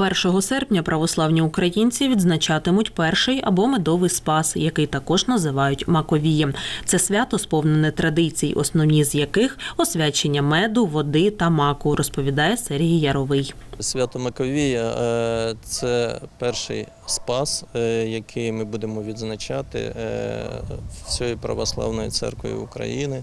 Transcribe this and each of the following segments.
1 серпня православні українці відзначатимуть перший або медовий спас, який також називають Маковієм. Це свято сповнене традицій, основні з яких освячення меду, води та маку, розповідає Сергій Яровий. Свято Маковія е, це перший спас, е, який ми будемо відзначати е, всією православною церквою України,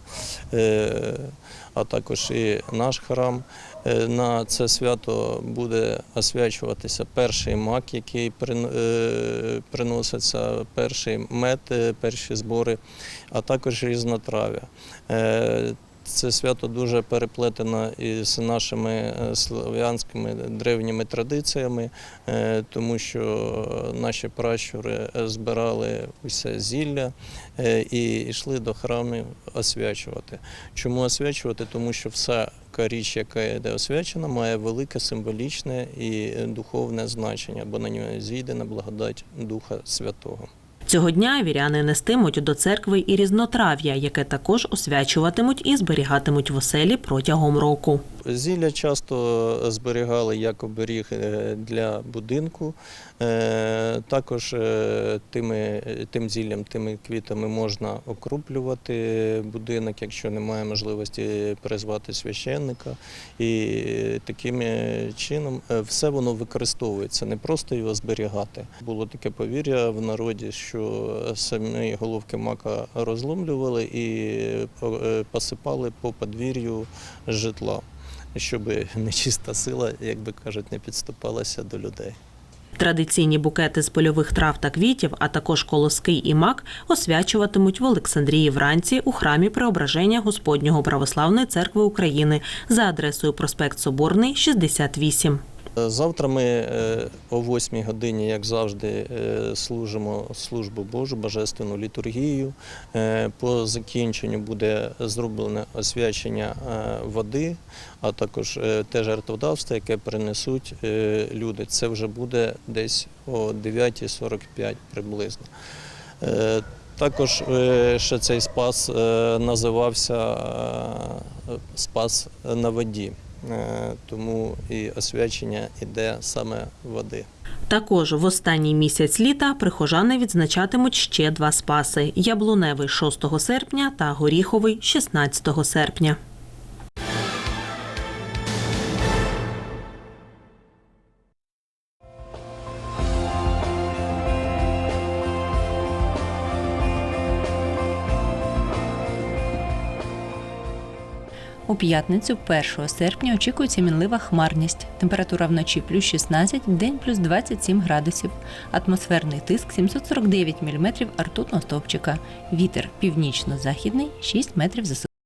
а також і наш храм. Е, На це свято буде освячуватися перший мак, який е, приноситься, перший мед, е, перші збори, а також різнотрав'я. Е, це свято дуже переплетено із нашими е, слов'янськими древніми традиціями, е, тому що наші пращури збирали усе зілля е, і йшли до храмів освячувати. Чому освячувати? Тому що вся річ, яка йде освячена, має велике символічне і духовне значення, бо на нього зійде на благодать Духа Святого. Цього дня віряни нестимуть до церкви і різнотрав'я, яке також освячуватимуть і зберігатимуть в оселі протягом року. Зілля часто зберігали як оберіг е, для будинку. Е, Також е, тими, тим зіллям, тими квітами можна окруплювати будинок, якщо немає можливості призвати священника. І таким чином все воно використовується, не просто його зберігати. Було таке повір'я в народі, що самі головки мака розломлювали і е, посипали по подвір'ю житла щоб нечиста сила, як би кажуть, не підступалася до людей. Традиційні букети з польових трав та квітів, а також колоски і мак освячуватимуть в Олександрії вранці у храмі Преображення Господнього православної церкви України за адресою проспект Соборний, 68. Завтра ми е, о 8 годині, як завжди, е, служимо службу Божу, божественну літургію. Е, По закінченню буде зроблене освячення води, а також те жертводавство, яке принесуть люди. Це вже буде десь о 9.45 приблизно. Також е, ще цей спас е, називався е, спас на воді. Тому і освячення йде саме води. Також в останній місяць літа прихожани відзначатимуть ще два спаси: яблуневий 6 серпня та горіховий 16 серпня. У п'ятницю, 1 серпня, очікується мінлива хмарність. Температура вночі плюс 16, день плюс 27 градусів. Атмосферний тиск 749 мм ртутного стовпчика. Вітер північно-західний 6 метрів за секунду.